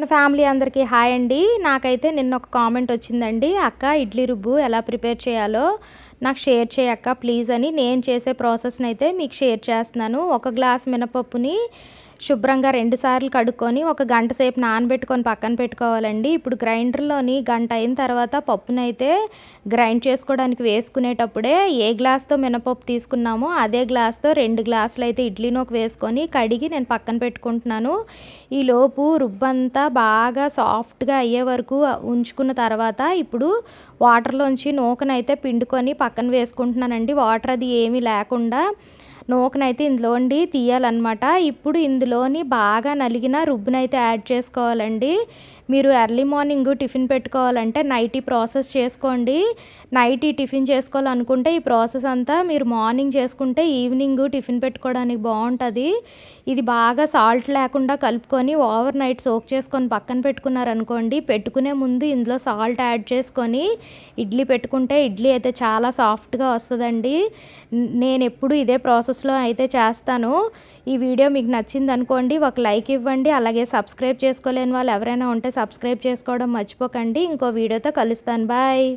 మన ఫ్యామిలీ అందరికీ హాయ్ అండి. నాకైతే నిన్న ఒక కామెంట్ వచ్చిందండి. అక్క ఇడ్లీ రుబ్బు ఎలా ప్రిపేర్ చేయాలో నాకు షేర్ చేయక్క ప్లీజ్ అని. నేను చేసే ప్రాసెస్ని అయితే మీకు షేర్ చేస్తున్నాను. ఒక గ్లాస్ మినపప్పుని శుభ్రంగా రెండు సార్లు కడుక్కొని ఒక గంట సేపు నానబెట్టుకొని పక్కన పెట్టుకోవాలండి. ఇప్పుడు గ్రైండర్లోని గంట అయిన తర్వాత పప్పునైతే గ్రైండ్ చేసుకోవడానికి వేసుకునేటప్పుడే ఏ గ్లాస్తో మినపప్పు తీసుకున్నామో అదే గ్లాస్తో రెండు గ్లాసులు అయితే ఇడ్లీ నూక వేసుకొని కడిగి నేను పక్కన పెట్టుకుంటున్నాను. ఈ లోపు రుబ్బంతా బాగా సాఫ్ట్గా అయ్యే వరకు ఉంచుకున్న తర్వాత ఇప్పుడు వాటర్లోంచి నూకనైతే పిండుకొని పక్కన వేసుకుంటున్నానండి. వాటర్ అది ఏమీ లేకుండా నూకనైతే ఇందులోండి తీయాలన్నమాట. ఇప్పుడు ఇందులోని బాగా నలిగిన రుబ్బునైతే యాడ్ చేసుకోవాలండి. మీరు ఎర్లీ మార్నింగ్ టిఫిన్ పెట్టుకోవాలంటే నైట్ ప్రాసెస్ చేసుకోండి. నైట్ టిఫిన్ చేసుకోవాలనుకుంటే ఈ ప్రాసెస్ అంతా మీరు మార్నింగ్ చేసుకుంటే ఈవినింగ్ టిఫిన్ పెట్టుకోవడానికి బాగుంటుంది. ఇది బాగా సాల్ట్ లేకుండా కలుపుకొని ఓవర్ నైట్ సోక్ చేసుకొని పక్కన పెట్టుకున్నారనుకోండి పెట్టుకునే ముందు ఇందులో సాల్ట్ యాడ్ చేసుకొని ఇడ్లీ పెట్టుకుంటే ఇడ్లీ అయితే చాలా సాఫ్ట్గా వస్తుందండి. నేను ఎప్పుడు ఇదే ప్రాసెస్ ప్రాసెస్లో అయితే చేస్తాను. ఈ వీడియో మీకు నచ్చింది అనుకోండి ఒక లైక్ ఇవ్వండి అలాగే సబ్స్క్రైబ్ చేసుకోలేని వాళ్ళు ఎవరైనా ఉంటే సబ్స్క్రైబ్ చేసుకోవడం మర్చిపోకండి. ఇంకో వీడియోతో కలుస్తాను. బాయ్